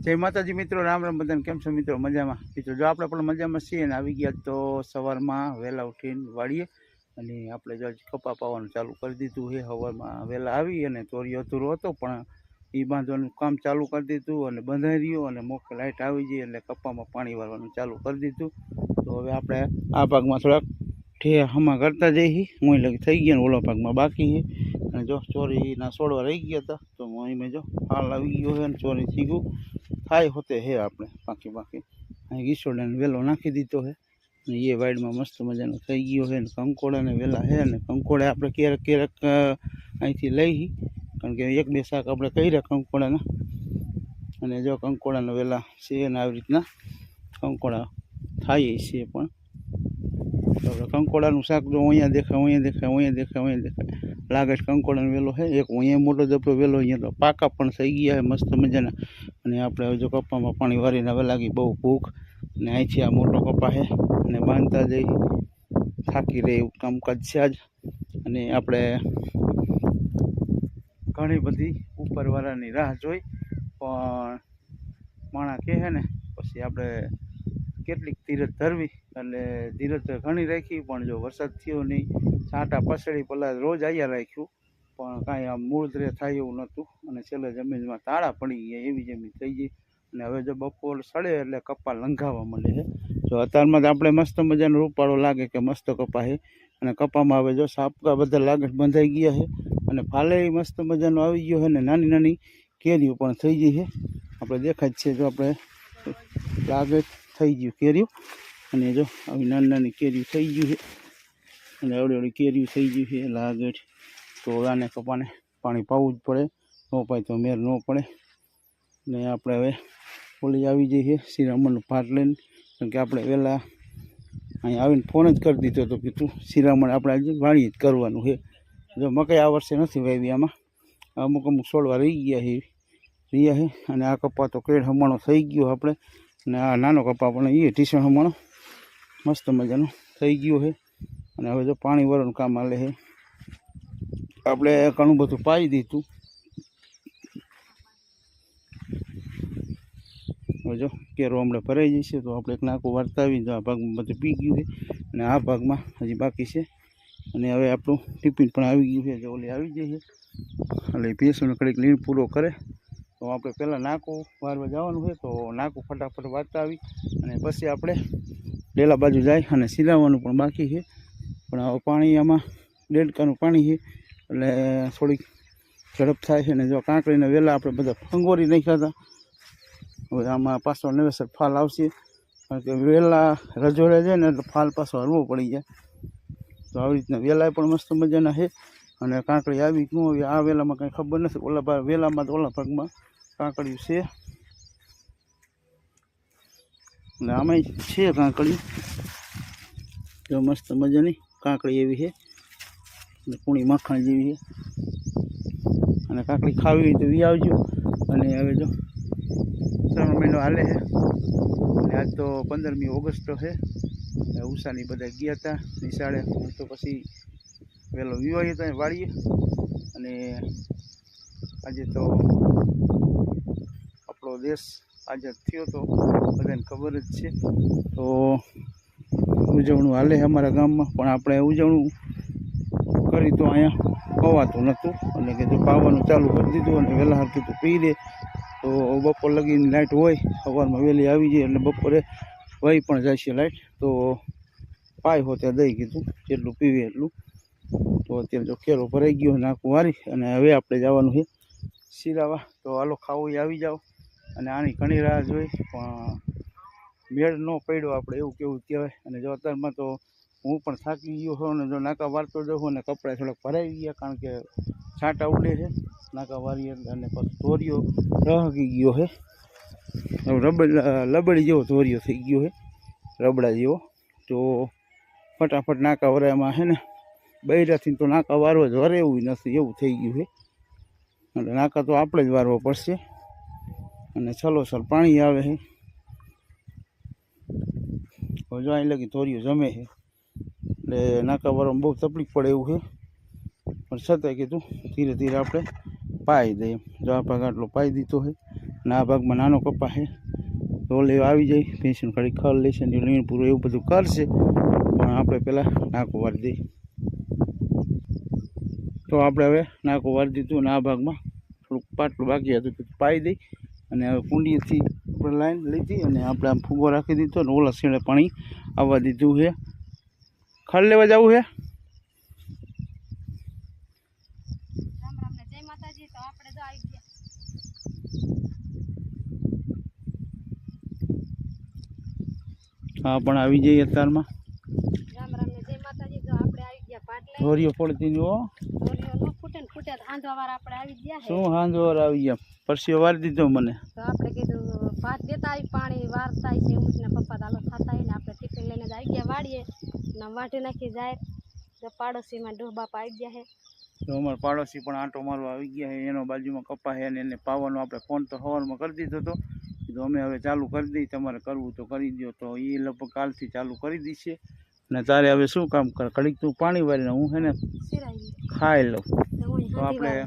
જય માતાજી મિત્રો, રામ રામ બધાને. કેમ છો મિત્રો? મજામાં? મિત્રો, જો આપણે પણ મજામાં છીએ ને આવી ગયા તો સવારમાં વહેલા ઉઠીને વાળીએ અને આપણે જો કપા પાવાનું ચાલુ કરી દીધું એ હવામાં વહેલા આવી અને તોરી અધૂરો હતો, પણ એ બાંધવાનું કામ ચાલુ કરી દીધું અને બંધાઈ રહ્યું અને મોખે લાઇટ આવી ગઈ એટલે કપામાં પાણી વાળવાનું ચાલુ કરી દીધું. તો હવે આપણે આ ભાગમાં થોડાક ઠે હમા કરતા જઈએ. હું લગી થઈ ગયા ને ઓલા ભાગમાં બાકી છે. અને જો ચોરીના છોડવા રહી ગયા હતા, તો અહીં મેં જો હાલ આવી ગયો છે અને ચોરી થઈ ગયું. થાય હોતે હે આપણે, બાકી બાકી. અહીં ઈસોડાને વેલો નાખી દીધો છે અને એ વાઈડમાં મસ્ત મજાનો થઈ ગયો છે ને કંકોડાને વેલા છે અને કંકોડે આપણે ક્યારેક ક્યારેક અહીંથી લઈ કારણ કે એક બે શાક આપણે કર્યા કંકોડાના. અને જો કંકોડાના વેલા છે અને આવી રીતના કંકોડા થાય છે પણ. આપણે કંકોડાનું શાક જો અહીંયા દેખાય અહીંયા દેખાય અહીંયા દેખાય અહીંયા દેખાય. લાગે છે કંકોડાનો વેલો છે, એક અહીંયા મોટો જબરો વેલો અહીંયા તો પાકા પણ થઈ ગયા છે, મસ્ત મજાના. અને આપણે જો કપામાં પાણી વારીને હવે લાગી બહુ ભૂખ. અને અહીંથી આ મોટો કપા છે, અને બાંધતા જઈ થાકી રહે એવું કામકાજ છે આજ. અને આપણે ઘણી બધી ઉપરવાળાની રાહ જોઈ, પણ માણા કહે ને, પછી આપણે કેટલીક ધીરજ ધરવી અને ધીરજ ઘણી રાખી, પણ જો વરસાદ થયો નહીં, છાંટા પસડી પેલા રોજ આવ્યા રાખ્યું, પણ કાંઈ આમ મૂળદ્રે થાય એવું નહોતું. અને છેલ્લે જમીનમાં તાળા પડી ગયા, એવી જમીન થઈ ગઈ. અને હવે જો બપોર સડે એટલે કપા લંઘાવા મળે છે. જો અત્યારમાં તો આપણે મસ્ત મજાનો રૂપાળો લાગે કે મસ્ત કપા છે. અને કપામાં હવે જો સાપકા બધા લાગે બંધાઈ ગયા છે. અને ફાલે મસ્ત મજાનો આવી ગયો છે ને નાની નાની કેરીઓ પણ થઈ ગઈ છે. આપણે દેખાય જ છે જો આપણે લાગે જ થઈ ગયું કેરીઓ. અને જો આવી નાની નાની કેરીઓ થઈ ગયું છે. અને અવડી અવડી કેરીઓ થઈ ગયું છે. લાગે છે. તો આને કપાને પાણી પાવું જ પડે. ન પાય તો મેર ન પડે. ને આપણે હવે ઓલી આવી જઈએ શિરામણનું પાટ લઈને. કારણ કે આપણે વહેલા અહીં આવીને ફોન જ કરી દીધો હતો કે તું શ્રીરામણ આપણે આજે વાણી જ કરવાનું છે. જો મકાઈ આ વર્ષે નથી વાવી આમાં. અમુક અમુક છોડવા રહી ગયા છે. રહ્યા છે. અને આ કપા તો કેળ હમણાં થઈ ગયો આપણે. અને આ નાનો કપા પણ એ ટીસણ હમણાં. મસ્ત મજાનો થઈ ગયો છે અને હવે જો પાણી વાળવાનું કામ હાલે છે આપણે ઘણું બધું પાઈ દીધું. હવે જો, કેરો હમણાં ભરાઈ જશે તો આપણે એક નાખું વાર્તા જો આ ભાગમાં બધું પી ગયું છે અને આ ભાગમાં હજી બાકી છે. અને હવે આપણું ટિફિન પણ આવી ગયું છે. જો ઓલી આવી જઈએ એટલે ભેંસોને કડીક લીણ પૂરો કરે. તો આપણે પહેલાં નાકું વારવા જવાનું છે, તો નાકું ફટાફટ વાંચતા આવી અને પછી આપણે ડેલા બાજુ જાય અને સિલાવવાનું પણ બાકી છે. પણ પાણી આમાં દેડકાનું પાણી છે, એટલે થોડીક ઝડપ થાય છે. અને જો કાંકરીને વહેલા આપણે બધા ફંગોરી નાખ્યા હતા, હવે આમાં પાછો નવેસર ફાલ આવશે. કારણ કે વહેલા રજોડે જાય ને, એટલે ફાલ પાછો હરવો પડી જાય. તો આવી રીતના વહેલાય પણ મસ્ત મજાના છે. અને કાંકડી આવી ન આવી આ વેલામાં કંઈ ખબર નથી. ઓલા ભાગ વેલામાં તો ઓલા ભાગમાં કાંકડી છે. અને આમાંય છે કાંકડી જો મસ્ત મજાની કાંકડી એવી છે. અને કુણી માખણ જેવી છે. અને કાંકડી ખાવી તો વી આવજો. અને હવે જો ત્રણ મહિનો હાલે છે. અને આજ તો પંદરમી ઓગસ્ટ છે. ઉષાની બધા ગયા હતા નિશાળે હું તો પછી વહેલો વિવાહી ત્યાં વાળીએ. અને આજે તો આપણો દેશ આઝાદ થયો તો બધાને ખબર જ છે. તો ઉજવણું હાલે અમારા ગામમાં, પણ આપણે ઉજવણું કરી તો અહીંયા પવાતું નહોતું. અને કે જો પાવાનું ચાલુ કરી દીધું અને વહેલા હરતું તો પી દે. તો બપોર લગીને લાઇટ હોય, સવારમાં વહેલી આવી જાય એટલે બપોરે વહી પણ જાય છે લાઇટ તો પાય હો ત્યાં દઈ કીધું, જેટલું પીવે એટલું. તો અત્યારે જો ભરાઈ ગયો નાખું વારી અને હવે આપણે જવાનું છે શિરાવા તો હાલો ખાવું આવી જાઓ અને આની ઘણી રાહ જોઈ, પણ મેળ ન પડ્યો આપણે એવું કેવું કહેવાય. અને જો અત્યારમાં તો હું પણ થાકી ગયો હોઉં અને જો નાકા વારતો જાઉં અને કપડાં થોડાક ભરાઈ ગયા, કારણ કે છાંટા ઉડે છે. નાકા વારી અને પછી ધોરિયો રહગી ગયો છે. રબડ, લબડી જેવો ધોરિયો થઈ ગયો છે. રબડા જેવો. તો ફટાફટ નાકા વરાયમાં છે ને બૈરાથી તો નાકા વારવા જ વરે એવું નથી, એવું થઈ ગયું છે. એટલે નાકા તો આપણે જ વારવો પડશે. અને છલોછલ પાણી આવે છે. જો અહીં લગી ધોરિયું જમે છે. એટલે નાકા વારવામાં બહુ તકલીફ પડે એવું છે. પણ છતાંય કીધું, ધીરે ધીરે આપણે પાઈ દઈએ. જો આ ભાગ આટલો પાઈ દીધો છે, અને આ ભાગમાં નાનો કપા છે. રોલે આવી જાય પેન્શન ખાલી ખલ લેશે ને લીણ પૂરું એવું બધું કરશે. પણ આપણે પહેલાં નાકો વાળી દઈએ. તો આપણે હવે નાખું વાળી દીધું અને આ ભાગમાં થોડુંક પાટલું બાકી હતું તો પાઈ દઈ અને હવે કુંડીથી આપણે લાઈન લીધી અને આપણે આમ ફૂગો રાખી દીધો અને ઓલા શેડે પાણી આવવા દીધું છે. ખાડ લેવા જવું છે? હા પણ આવી જઈએ અત્યારમાં. ધોરીઓ પડતી ફૂટે વાળા આપણે આવી ગયા શું હાંજવાર આવી ગયા? પરસીઓ વાર દીધો મને. તો આપણે કીધું ભાત દેતા આવી પાણી વારતા છે એમ ને પપ્પા દાલો ખાતા હોય ને આપણે ટિફિન લઈને જ આવી ગયા વાડીએ. ને વાટી નાખી જાય. તો પાડોશીમાં ડોહ બાપા આવી ગયા છે તો અમારા પાડોશી પણ આંટો મારવા આવી ગયા છે એનો બાજુમાં કપા છે અને એને પાવાનો આપણે ફોન તો સવારમાં કરી દીધો હતો કીધું અમે હવે ચાલુ કરી દઈએ તમારે કરવું તો કરી દો તો એ લગભગ કાલથી ચાલુ કરી દઈશે અને તારે હવે શું કામ કર? કડીક તું પાણી વારીને હું છે ને ખાઈ લઉં. તો આપણે-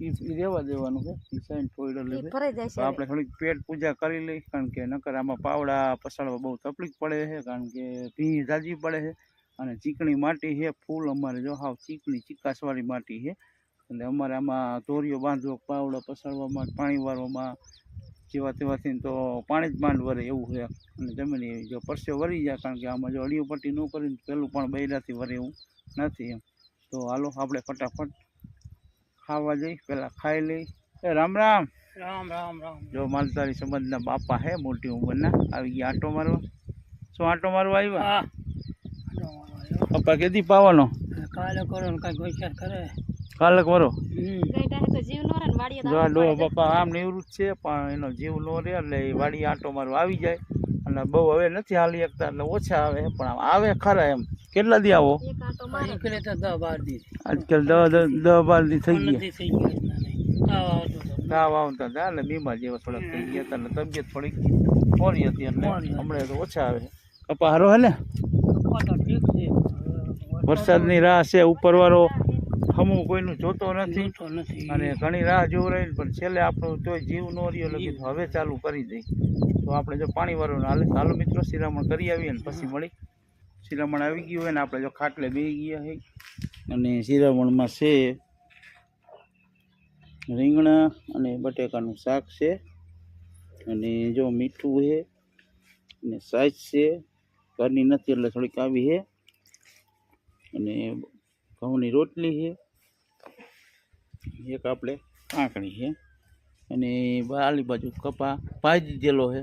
ઈ દેવાનું છે સાઈન ઈ ભરાઈ જાય તો આપણે થોડીક પેટ પૂજા કરી લઈ કારણ કે નકર આમાં પાવડા પસાડવા બહુ તકલીફ પડે છે કારણ કે ભીં જાજી પડે છે અને ચીકણી માટી છે ફૂલ અમારે જો હાવ ચીકણી ચીકાસવાળી માટી છે. એટલે અમારે આમાં દોરીઓ બાંધવો પાવડા પસાડવામાં પાણી વારવામાં જેવા તેવાથી તો પાણી જ માંડ વરે એવું છે. અને જમીન જો પરસ્યો વરી જાય કારણ કે આમાં જો અડીઓ પટ્ટી ન કરીને પેલું પણ બૈરાથી વરે એવું નથી એમ. તો હાલો આપણે ફટાફટ ખાવા જઈ પહેલાં ખાઈ લઈ. એ રામ રામ. રામ રામ રામ. જો માલધારી સંબંધના બાપા હે મોટી ઉંમરના. આવી ગયા આંટો મારવા. શું આંટો મારવા આવ્યા? હા. પપ્પા કેદી પાવાનો? કાલે કરો ને કઈ ગોચર કરે. કાલે જો ડો પપ્પા આમ નિવૃત્ત છે પણ એનો જીવ નો રહે એટલે એ વાડી આંટો મારવા આવી જાય. અને બહુ હવે નથી હાલી શકતા એટલે ઓછા આવે પણ આમ આવે ખરા એમ. કેટલા દી આવો? આજકાલ દસ દસ બાર દી થઈ ગયા. તાવ આવતો હતો એટલે બીમાર જેવા થોડાક થઈ ગયા હતા એટલે તબિયત થોડીક મોરી હતી એટલે હમણાં તો ઓછા આવે. કપા હારો હે ને? કપા તો ઠીક છે. વરસાદની રાહ છે ઉપરવાળો હમું કોઈનું જોતો નથી. અને ઘણી રાહ જોવરાઈ પણ છેલ્લે આપણો તોય જીવ નો રહ્યો એટલે હવે ચાલુ કરી દઈ તો આપણે જો પાણી વાળું હાલે હાલો મિત્રો, શિરામણ કરી આવીએ ને પછી મળી. શિરામણ આવી ગયું હોય ને આપણે જો ખાટલે બેસી ગયા હોય અને શિરામણમાં છે રીંગણા અને બટેકાનું શાક છે. અને જો મીઠું છે અને સાઈઝ છે. ઘરની નથી એટલે થોડીક આવી છે અને ઘઉંની રોટલી છે એક આપણે કાંકણી છે અને આલી બાજુ કપા પાઈ દીધેલો છે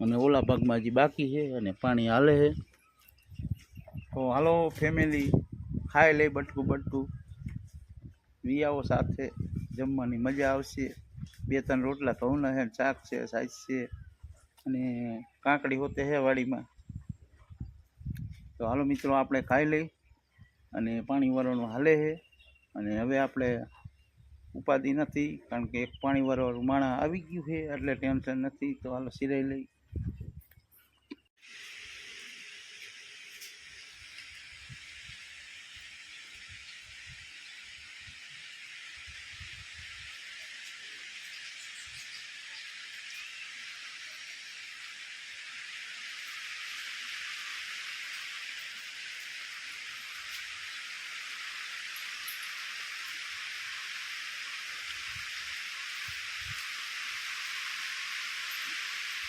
અને ઓલા ભાગમાં હજી બાકી છે અને પાણી હાલે છે. તો હાલો ફેમિલી ખાઈ લઈ બટકું બટકું. વિયાઓ સાથે જમવાની મજા આવશે. બે ત્રણ રોટલા ઘઉંના છે, શાક છે સાઈઝ છે અને કાંકડી હોતે છે વાડીમાં. તો હાલો મિત્રો, આપણે ખાઈ લઈ અને પાણી વરણું હાલે છે. અને હવે આપણે ઉપાધિ નથી, કારણ કે એક પાણી વરવાળું માણા આવી ગયું છે, એટલે ટેન્શન નથી. તો હાલો સિરાઈ લઈ.